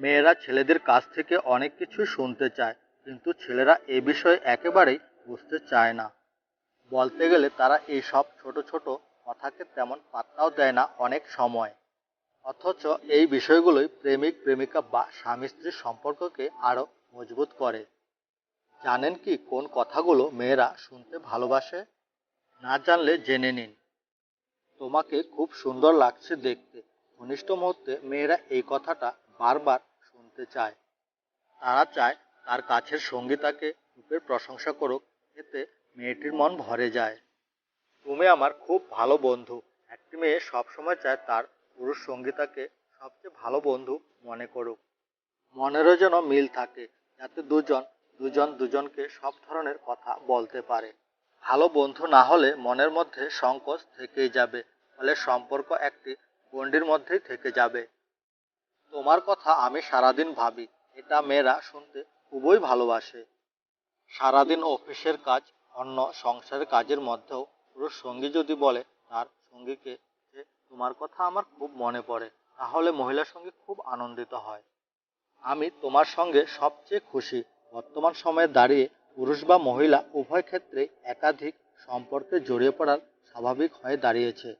মেয়েরা ছেলেদের কাছ থেকে অনেক কিছু শুনতে চায়, কিন্তু ছেলেরা এ বিষয়ে একেবারেই বুঝতে চায় না। বলতে গেলে তারা এই সব ছোট ছোট কথাকে তেমন পাত্তাও দেয় না অনেক সময়। অথচ এই বিষয়গুলোই প্রেমিক, প্রেমিকা বা স্বামী স্ত্রীর সম্পর্ককে আরও মজবুত করে। জানেন কি কোন কথাগুলো মেয়েরা শুনতে ভালোবাসে? না জানলে জেনে নিন। তোমাকে খুব সুন্দর লাগছে দেখতে। ঘনিষ্ঠ মুহূর্তে মেয়েরা এই কথাটা বারবার শুনতে চায়। তারা চায় তার কাছের সঙ্গী তাকে রূপের প্রশংসা করুক, এতে মেয়েটির মন ভরে যায়। তুমি আমার খুব ভালো বন্ধু। একটি মেয়ে সবসময় চায় তার পুরুষ সঙ্গী তাকে সবচেয়ে ভালো বন্ধু মনে করুক। মনেরও যেন মিল থাকে, যাতে দুজন দুজন দুজনকে সব ধরনের কথা বলতে পারে। ভালো বন্ধু না হলে মনের মধ্যে সংকোচ থেকেই যাবে, ফলে সম্পর্ক একটি গণ্ডির মধ্যেই থেকে যাবে। তোমার কথা আমি সারাদিন ভাবি। এটা মেয়েরা শুনতে খুবই ভালোবাসে। সারাদিন অফিসের কাজ, অন্য সংসারের কাজের মধ্যেও পুরুষ সঙ্গী যদি বলে, তার সঙ্গীকে যে তোমার কথা আমার খুব মনে পড়ে, তাহলে মহিলার সঙ্গে খুব আনন্দিত হয়। আমি তোমার সঙ্গে সবচেয়ে খুশি। বর্তমান সময়ে দাঁড়িয়ে পুরুষ বা মহিলা উভয় ক্ষেত্রে একাধিক সম্পর্কে জড়িয়ে পড়ার স্বাভাবিক হয়ে দাঁড়িয়েছে।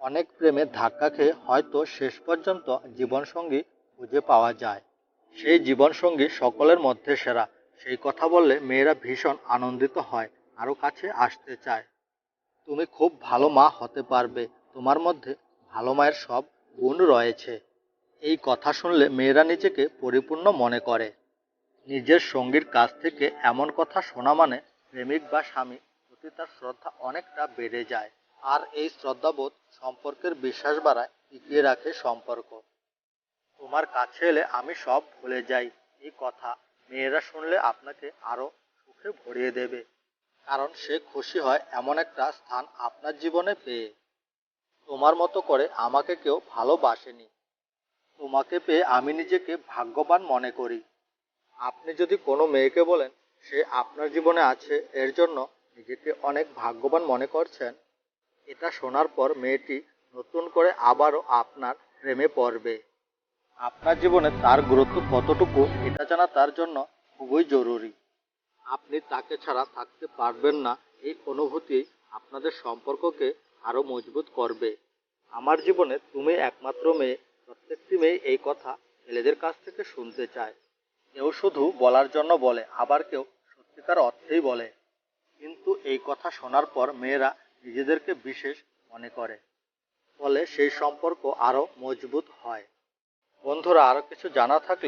অনেক প্রেমে ধাক্কা খেয়ে হয়তো শেষ পর্যন্ত জীবনসঙ্গী খুঁজে পাওয়া যায়। সেই জীবনসঙ্গী সকলের মধ্যে সেরা। সেই কথা বললে মেয়েরা ভীষণ আনন্দিত হয়, আরও কাছে আসতে চায়। তুমি খুব ভালো মা হতে পারবে, তোমার মধ্যে ভালো মায়ের সব গুণ রয়েছে। এই কথা শুনলে মেয়েরা নিজেকে পরিপূর্ণ মনে করে। নিজের সঙ্গীর কাছ থেকে এমন কথা শোনা মানে প্রেমিক বা স্বামী প্রতি তার শ্রদ্ধা অনেকটা বেড়ে যায়। আর এই শ্রদ্ধাবোধ সম্পর্কের বিশ্বাস বাড়ায়, টিকিয়ে রাখে সম্পর্ক। তোমার কাছে এলে আমি সব ভুলে যাই, এই কথা। মেয়েরা শুনলে আপনাকে আরও সুখে ভরিয়ে দেবে। কারণ সে খুশি হয় এমন একটা স্থান আপনার জীবনে পেয়ে। তোমার মতো করে আমাকে কেউ ভালোবাসেনি। তোমাকে পেয়ে আমি নিজেকে ভাগ্যবান মনে করি। আপনি যদি কোনো মেয়েকে বলেন, সে আপনার জীবনে আছে, এর জন্য নিজেকে অনেক ভাগ্যবান মনে করছেন এটা শোনার পর মেয়েটি নতুন করে আবারও আপনার প্রেমে পড়বে। আপনার জীবনে তার গুরুত্ব কতটুকু, এটা জানা তার জন্য খুবই জরুরি। আপনি তাকে ছাড়া থাকতে পারবেন না, এই অনুভূতি আপনাদের সম্পর্ককে আরও মজবুত করবে। আমার জীবনে তুমি একমাত্র মেয়ে, প্রত্যেকটি মেয়ে এই কথা ছেলেদের কাছ থেকে শুনতে চায়। কেউ শুধু বলার জন্য বলে, আবার কেউ সত্যিকার অর্থেই বলে। কিন্তু এই কথা শোনার পর মেয়েরা নিজেদেরকে বিশেষ মনে করে, ফলে সেই সম্পর্ক আরও মজবুত হয়। বন্ধুরা, আরও কিছু জানা থাকলে